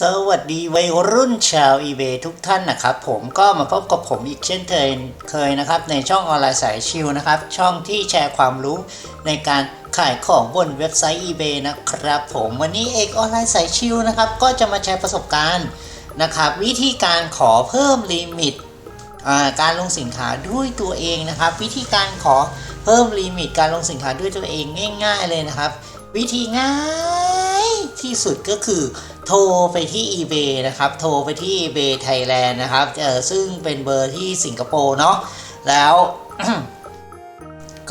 สวัสดีวัยรุ่นชาว eBay ทุกท่านนะครับผมก็มาพบกับผมอีกเช่นเคยนะครับ ในช่องออนไลน์สายชิวนะครับ ช่องที่แชร์ความรู้ในการขายของบนเว็บไซต์ eBay นะครับ ผมวันนี้เอกออนไลน์สายชิวนะครับ ก็จะมาแชร์ประสบการณ์นะครับ วิธีการขอเพิ่มลิมิตการลงสินค้าด้วยตัวเองนะครับ วิธีการขอเพิ่มลิมิตการลงสินค้าด้วยตัวเองง่าย ๆ เลยนะครับ วิธีง่าย ที่สุดก็คือโทรไปที่ eBay นะครับ โทรไปที่ eBay Thailand นะครับเออซึ่งเป็นเบอร์ที่สิงคโปร์เนาะแล้ว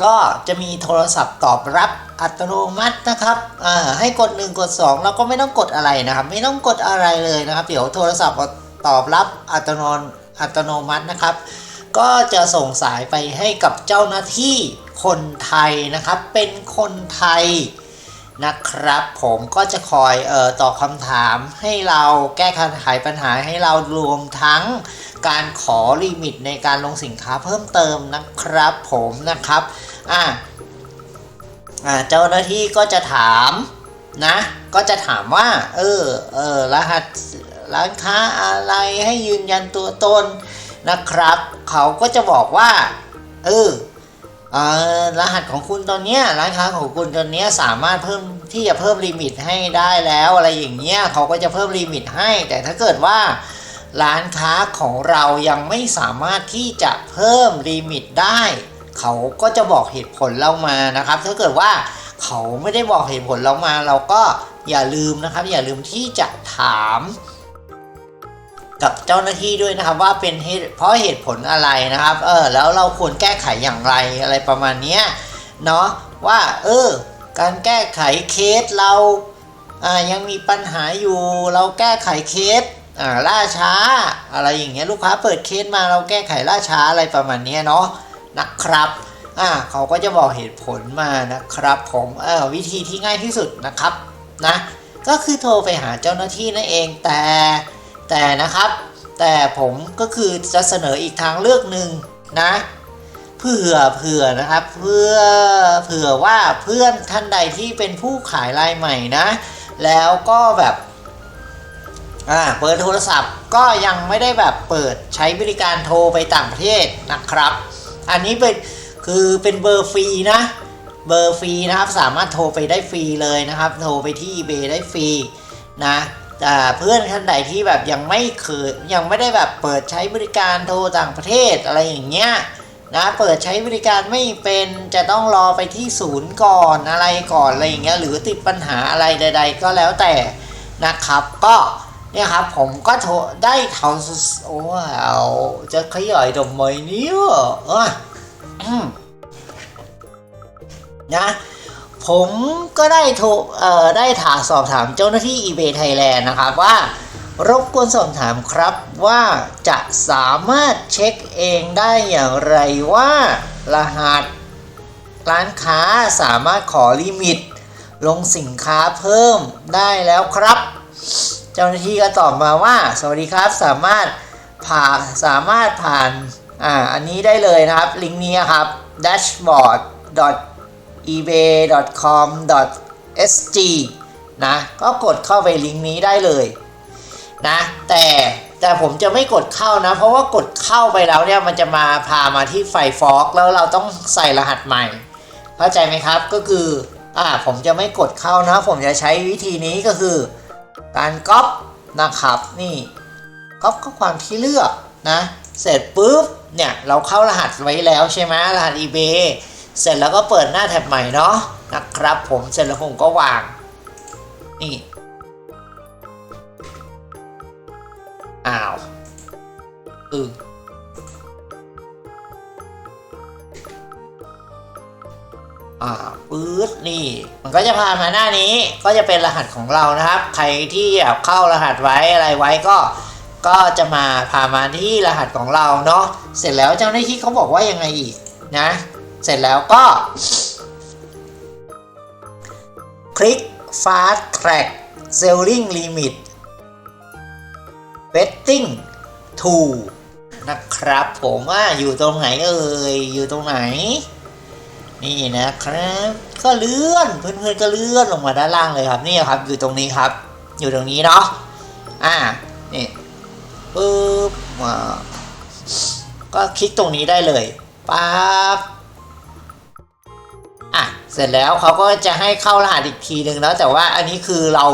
ก็จะมีโทรศัพท์ตอบรับอัตโนมัตินะครับอ่าให้กด 1 กด 2 แล้วก็ไม่ต้องกดอะไรนะครับ ไม่ต้องกดอะไรเลยนะครับ เดี๋ยวโทรศัพท์ตอบรับอัตโนอัตโนมัตินะครับ ก็จะส่งสายไปให้กับเจ้าหน้าที่คนไทยนะครับ เป็นคนไทย นะครับ ผมก็จะคอยเอ่อตอบคำถามให้เราแก้ไขปัญหาให้เรารวมทั้งการขอลิมิตในการลงสินค้าเพิ่มเติมนะครับ ผมนะครับอ่าอ่าเจ้าหน้าที่ก็จะถามนะก็จะถามว่าเออเออรหัสร้านค้าอะไรให้ยืนยันตัวตนนะครับ เขาก็จะบอกว่าเออ เอ่อรหัสของคุณตอนเนี้ยร้านค้าของคุณตอนเนี้ยสามารถเพิ่มที่จะเพิ่มลิมิตให้ได้แล้วอะไรอย่างเงี้ยเขาก็จะเพิ่มลิมิตให้ แต่ถ้าเกิดว่า ร้านค้าของเรายังไม่สามารถที่จะเพิ่มลิมิตได้ เขาก็จะบอกเหตุผลเรามานะครับ ถ้าเกิดว่าเขาไม่ได้บอกเหตุผลเรามา เราก็อย่าลืมนะครับ อย่าลืมที่จะถาม กับเจ้าหน้าที่ด้วยนะครับว่าเป็นเหตุเพราะเหตุผลอะไรนะครับ เออแล้วเราควรแก้ไขอย่างไรอะไรประมาณเนี้ยเนาะว่าเออการแก้ไขเคสเราอ่ายังมีปัญหาอยู่เราแก้ไขเคสอ่าล่าช้าอะไรอย่างเงี้ยลูกค้าเปิดเคสมาเราแก้ไขล่าช้าอะไรประมาณเนี้ยเนาะนะครับอ่าเขาก็จะบอกเหตุผลมานะครับผมเออวิธีที่ง่ายที่สุดนะครับนะก็คือโทรไปหาเจ้าหน้าที่นั่นเองแต่ แต่นะครับ แต่ผมก็คือจะเสนออีกทางเลือกหนึ่งนะเผื่อเผื่อนะครับ เพื่อเผื่อว่าเพื่อนท่านใดที่เป็นผู้ขายรายใหม่นะ แล้วก็แบบอ่าเปิดโทรศัพท์ก็ยังไม่ได้แบบเปิดใช้บริการโทรไปต่างประเทศนะครับ อันนี้เป็นคือเป็นเบอร์ฟรีนะ เบอร์ฟรีนะครับสามารถโทรไปได้ฟรีเลยนะครับ โทรไปที่ eBay ได้ฟรีนะ เพื่อนท่านใดที่แบบยังไม่เคยยังไม่ได้แบบเปิดใช้บริการโทรต่างประเทศอะไรอย่างเงี้ยนะเปิดใช้บริการไม่เป็นจะต้องรอไปที่ศูนย์ก่อนอะไรก่อนอะไรอย่างเงี้ยหรือติดปัญหาอะไรใด ๆ ก็แล้วแต่นะครับ ก็เนี่ยครับผมก็โทรได้เท่าโอ้เอาจะขยายทำไมเนี่ยเอออืมนะ ผมก็ได้โทรเอ่อได้ถามสอบถามเจ้าหน้าที่ eBay Thailand นะครับว่ารบกวนสอบถามครับว่าจะสามารถเช็คเองได้อย่างไรว่ารหัส ร้านค้าสามารถขอลิมิต ลงสินค้าเพิ่มได้แล้วครับ เจ้าหน้าที่ก็ตอบมาว่า สวัสดีครับสามารถผ่าสามารถผ่านอ่าอันนี้ได้เลยนะครับ ลิงก์นี้ครับ dashboard ebay.com.sg นะ ก็กดเข้าไปลิงก์นี้ได้เลยนะ แต่แต่ผมจะไม่กดเข้านะ เพราะว่ากดเข้าไปแล้วเนี่ยมันจะมาพามาที่ไฟฟอกแล้วเราต้องใส่รหัสใหม่ เข้าใจไหมครับก็คืออ่าผมจะไม่กดเข้านะ ผมจะใช้วิธีนี้ก็คือ การก๊อปนะครับนี่ก๊อปข้อความที่เลือกนะ เสร็จปุ๊บเนี่ยเราเข้ารหัสไว้แล้วใช่ไหมรหัส eBay เสร็จแล้วก็เปิดหน้าแท็บใหม่เนาะนะครับผมเสร็จแล้วผมก็วาง นี่อ้าวอืออ่าปื๊ดนี่ มันก็จะพามาหน้านี้ก็จะเป็นรหัสของเรานะครับ ใครที่แบบเข้ารหัสไว้อะไรไว้ก็ก็จะมาพามาที่รหัสของเราเนาะเสร็จแล้วเจ้าหน้าที่เขาบอกว่ายังไงอีกนะ เสร็จแล้วก็ คลิก fast track selling limit betting to นะครับผมว่าอยู่ตรงไหนเอ่ยอยู่ตรงไหน นี่นะครับ ก็เลื่อนเพื่อนๆก็เลื่อนลงมาด้านล่างเลยครับนี่ครับ อยู่ตรงนี้ครับ อยู่ตรงนี้เนาะอ่านี่ปึ๊บมาก็คลิกตรงนี้ได้เลยปั๊บ เสร็จแล้วเขาก็จะให้เข้ารหัสอีกทีหนึ่งแล้วแต่ว่าอันนี้คือเรา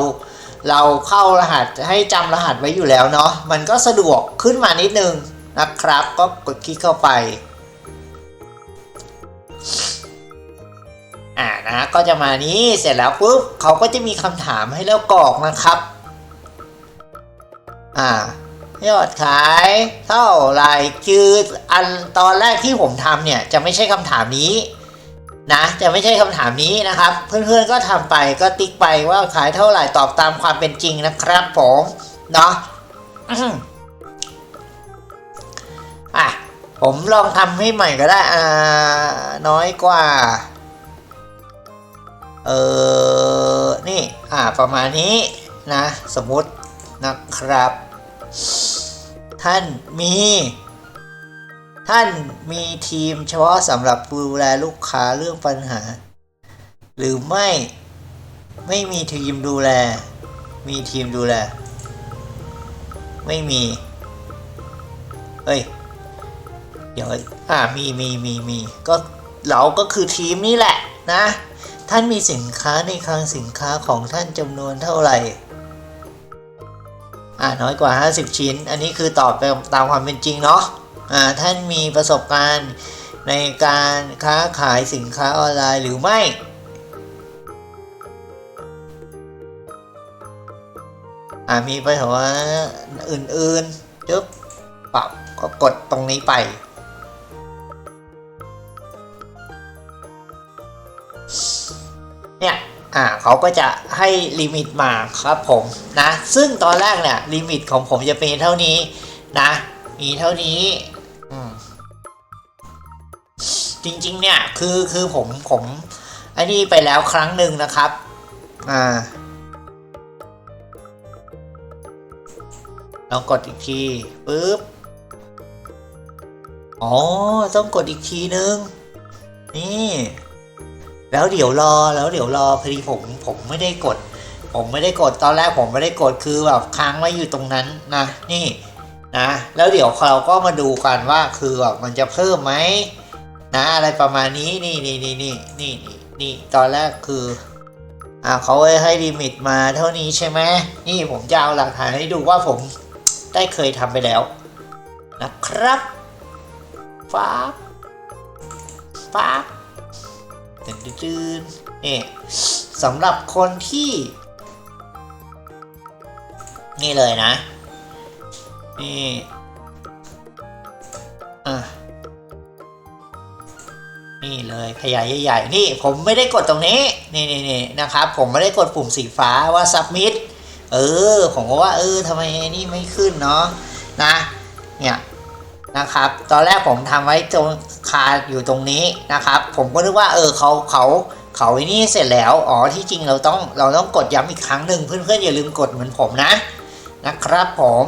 เราเข้ารหัสให้จำรหัสไว้อยู่แล้วเนาะมันก็สะดวกขึ้นมานิดนึงนะครับ ก็กดคลิกเข้าไปอ่านะก็จะมานี้เสร็จแล้วปุ๊บเขาก็จะมีคำถามให้เรากรอกนะครับอ่ายอดขายเท่าไรคืออันตอนแรกที่ผมทำเนี่ยจะไม่ใช่คำถามนี้ นะจะไม่ใช่คำถามนี้นะครับ เพื่อนๆก็ทำไปก็ติ๊กไปว่าขายเท่าไหร่ตอบตามความเป็นจริงนะครับผมเนาะอะผมลองทำให้ใหม่ก็ได้อ่าน้อยกว่า เออนี่ อ่าประมาณนี้นะ สมมตินะครับ ท่านมี ท่านมีทีมเฉพาะสำหรับดูแลลูกค้าเรื่องปัญหา หรือไม่ไม่มีทีมดูแล มีทีมดูแล ไม่มีเฮ้ย เดี๋ยวอ่ามีมีมีมีก็เราก็คือทีมนี่แหละนะ ท่านมีสินค้าในคลังสินค้าของท่านจำนวนเท่าไหร่อ่าน้อยกว่า 50 ชิ้น อันนี้คือตอบไปตามความเป็นจริงเนาะ ท่านมีประสบการณ์ในการค้าขายสินค้าออนไลน์หรือไม่ มีไปหัวอื่นๆจึ๊บปรับก็กดตรงนี้ไปเนี่ยอ่าเขาก็จะให้ลิมิตมาครับผมนะ ซึ่งตอนแรกเนี่ยลิมิตของผมจะเป็นเท่านี้นะ มีเท่านี้ จริง ๆ เนี่ยคือคือผมผมไอ้นี่ไปแล้วครั้งหนึ่งนะครับ อ่าลองกดอีกทีปึ๊บอ๋อ ต้องกดอีกทีนึง นี่ แล้วเดี๋ยวรอแล้วเดี๋ยวรอพอดีผมผมไม่ได้กด ผมไม่ได้กดตอนแรกผมไม่ได้กดคือแบบค้างไว้อยู่ตรงนั้นนะนี่นะแล้วเดี๋ยวเราก็มาดูกันว่าคือแบบมันจะเพิ่มไหม นะอะไรประมาณนี้นี่นี่นี่นี่นี่นี่นี่ตอนแรกคืออ่าเขาให้ลิมิตมาเท่านี้ใช่ไหมนี่ผมจะเอาหลักฐานให้ดูว่าผมได้เคยทำไปแล้ว นะครับฟ้าฟ้าตื่นตื่นนี่สำหรับคนที่ นี่เลยนะ นี่ เลยขยายใหญ่ๆนี่ผมไม่ได้กดตรงนี้นี่นี่นนะครับ ผมไม่ได้กดปุ่มสีฟ้าว่า submit เออ ผมก็ว่าเออทำไมนี่ไม่ขึ้นเนาะนะเนี่ยนะครับ ตอนแรกผมทำไว้ตรงคาอยู่ตรงนี้นะครับ ผมก็นึกว่าเออเขาเขาเขาไอ้นี่เสร็จแล้วอ๋อที่จริงเราต้องเราต้องกดย้ำอีกครั้งหนึ่งเพื่อนๆอย่าลืมกดเหมือนผมนะนะครับผม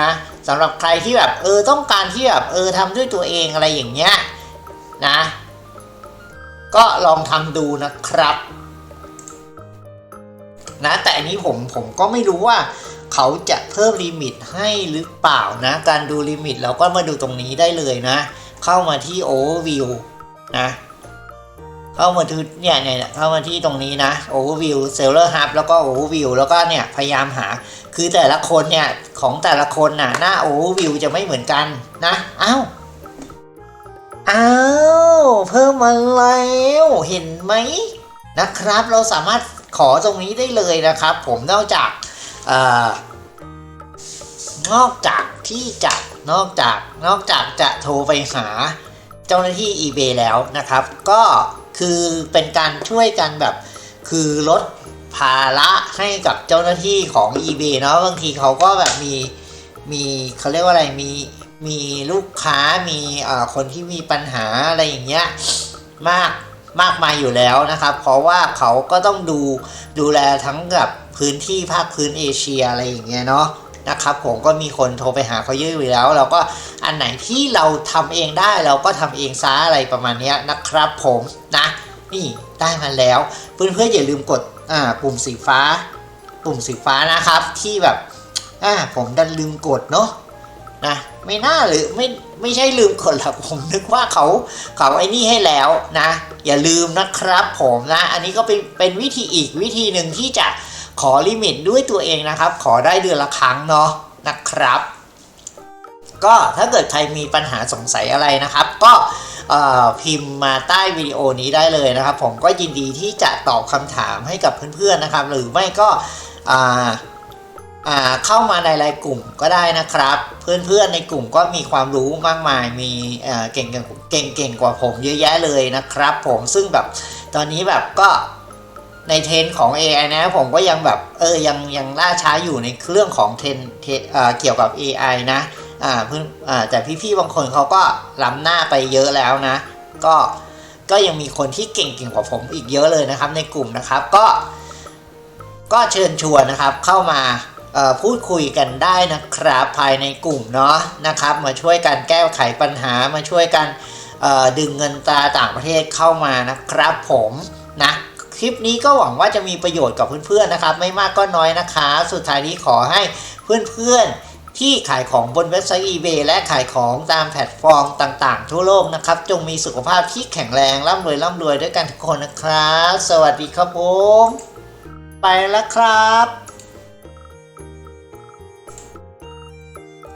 นะสำหรับใครที่แบบเออต้องการที่แบบเออทำด้วยตัวเองอะไรอย่างเงี้ยนะ ก็ลองทำดูนะครับ นะแต่อันนี้ผมผมก็ไม่รู้ว่าเขาจะเพิ่มลิมิตให้หรือเปล่านะ การดูลิมิตเราก็มาดูตรงนี้ได้เลยนะ เข้ามาที่ overview นะเข้ามาที่เนี่ยเนี่ยเข้ามาที่ตรงนี้นะ overview seller hub แล้วก็ overview แล้วก็เนี่ยพยายามหาคือแต่ละคนเนี่ยของแต่ละคนน่ะหน้า overview จะไม่เหมือนกันนะอ้าว อ้าว เพิ่มมาแล้วเห็นไหมนะครับ เราสามารถขอตรงนี้ได้เลยนะครับ ผมนอกจากอ่อนอกจากที่จะนอกจากนอกจากจะโทรไปหาเจ้าหน้าที่ eBay แล้วนะครับ ก็คือเป็นการช่วยกันแบบ คือลดภาระให้กับเจ้าหน้าที่ของ eBay เนาะบางทีเขาก็แบบมีมีเขาเรียกว่าอะไรมี มีลูกค้ามีคนที่มีปัญหาอะไรอย่างเงี้ยมากมากมายอยู่แล้วนะครับ เพราะว่าเขาก็ต้องดูดูแลทั้งกับพื้นที่ภาคพื้นเอเชียอะไรอย่างเงี้ยเนาะนะครับผมก็มีคนโทรไปหาเขาเยอะอยู่แล้ว เราก็อันไหนที่เราทำเองได้เราก็ทำเองซะอะไรประมาณนี้นะครับผมนะนี่ได้มาแล้ว เพื่อนๆอย่าลืมกดอ่าปุ่มสีฟ้า ปุ่มสีฟ้านะครับที่แบบอ่าผมดันลืมกดเนาะ นะไม่น่าหรือไม่ไม่ใช่ลืมกดหรอกผมนึกว่าเขาเขาไอ้นี่ให้แล้วนะ อย่าลืมนะครับผมนะ อันนี้ก็เป็นเป็นวิธีอีกวิธีหนึ่งที่จะขอลิมิตด้วยตัวเองนะครับ ขอได้เดือนละครั้งเนาะนะครับ ก็ถ้าเกิดใครมีปัญหาสงสัยอะไรนะครับ ก็พิมพ์มาใต้วิดีโอนี้ได้เลยนะครับ ผมก็ยินดีที่จะตอบคำถามให้กับเพื่อนๆนะครับ หรือไม่ก็อ่า เข้ามาในรายกลุ่มก็ได้นะครับ เพื่อนๆในกลุ่มก็มีความรู้มากมาย มีเอ่อเก่งเก่งกว่าผมเยอะแยะเลยนะครับ ผมซึ่งแบบตอนนี้แบบก็ในเทรนของ AI นะผมก็ยังแบบเออยังยังล่าช้าอยู่ในเรื่องของเทรนเทนเเกี่ยวกับ AI นะอ่าเพื่อนอ่าแต่พี่ๆบางคนเขาก็ล้ำหน้าไปเยอะแล้วนะ ก็ก็ยังมีคนที่เก่งๆกว่าผมอีกเยอะเลยนะครับในกลุ่มนะครับก็ ก็เชิญชวนนะครับเข้ามา พูดคุยกันได้นะครับภายในกลุ่มเนาะนะครับ มาช่วยกันแก้ไขปัญหามาช่วยกันดึงเงินตราต่างประเทศเข้ามานะครับผมนะคลิปนี้ก็หวังว่าจะมีประโยชน์กับเพื่อนๆนะครับ ไม่มากก็น้อยนะคะ สุดท้ายนี้ขอให้เพื่อนๆที่ขายของบนเว็บไซต์ eBay และขายของตามแพลตฟอร์มต่างๆ ทั่วโลกนะครับ จงมีสุขภาพที่แข็งแรงร่ำรวยร่ำรวยด้วยกันทุกคนนะครับ สวัสดีครับผม ไปแล้วครับ